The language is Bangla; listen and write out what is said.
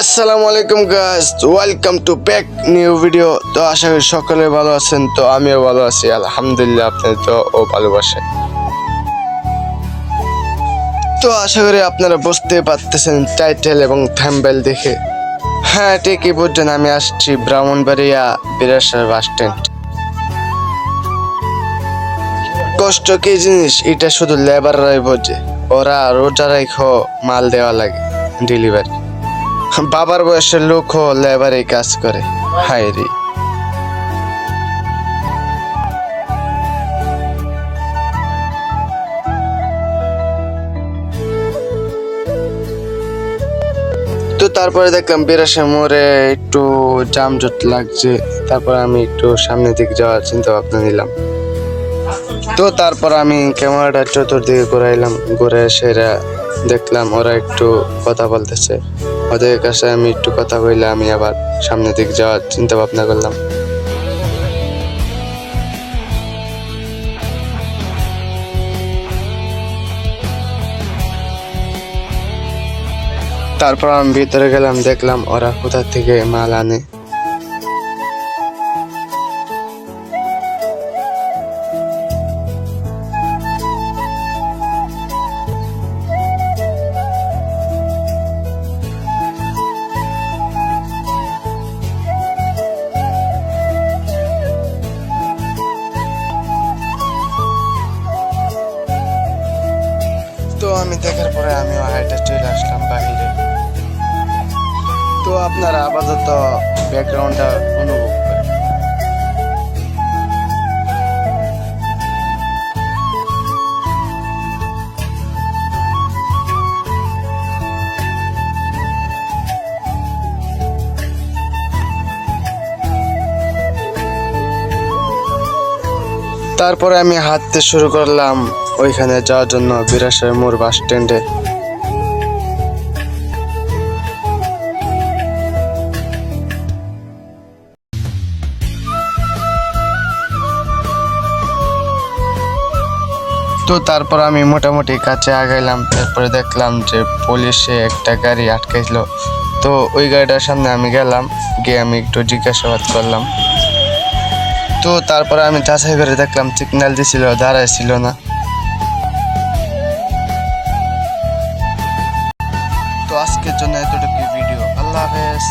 আসসালামু আলাইকুম guys welcome to back new video তো আশা করি সকলে ভালো আছেন। তো আমিও ভালো আছি, আলহামদুলিল্লাহ আপনাদের তো ও ভালোবাসে তো আশা করি আপনারা বুঝতে পারতেছেন টাইটেল এবং থ্যাম্বেল দেখে। হ্যাঁ ঠিকই বুঝছেন আমি আসছি ব্রাহ্মণবাড়িয়া বিরাসার বাস স্ট্যান্ড কষ্ট কি জিনিস? এটা শুধু লেবাররাই বোঝে। ওরা রোজা রেখো মাল দেওয়া লাগে ডেলিভারি বাবার বয়সের লোকও লেবারে কাজ করে। হায় রে। তো তারপরে দেখলাম বিরাশে মোড়ে একটু জামজট লাগছে। তারপর আমি একটু সামনের দিকে যাওয়ার চিন্তা ভাবনা নিলাম। তো তারপর আমি ক্যামেরাটা চতুর্দিকে ঘুরাইলাম। ঘুরে সেরা দেখলাম ওরা একটু কথা বলতেছে। ওদের কাছে আমি একটু কথা বললে আমি আবার সামনের দিক যাওয়ার চিন্তা ভাবনা করলাম। তারপর আমি ভিতরে গেলাম, দেখলাম ওরা কোথা থেকে মাল আনে। আমি দেখার পরে আমিও হাইটা চলে আসলাম বাহিরে। তো আপনারা আপাতত ব্যাকগ্রাউন্ডটা অনুভব তারপরে আমি হাঁটতে শুরু করলাম ওইখানে যাওয়ার জন্য বিরাসের মোড় বাস স্ট্যান্ডে। তো তারপর আমি মোটামুটি কাছে আগাইলাম, তারপরে দেখলাম যে পুলিশে একটা গাড়ি আটকাইছিল। তো ওই গাড়িটার সামনে আমি গেলাম, গিয়ে আমি একটু জিজ্ঞাসাবাদ করলাম। তো তারপরে আমি যাচাই করে দেখলাম সিগন্যাল দিছিল, দাঁড়াইছিল না। আজকের জন্য এতটুকু ভিডিও আল্লাহ হাফেজ।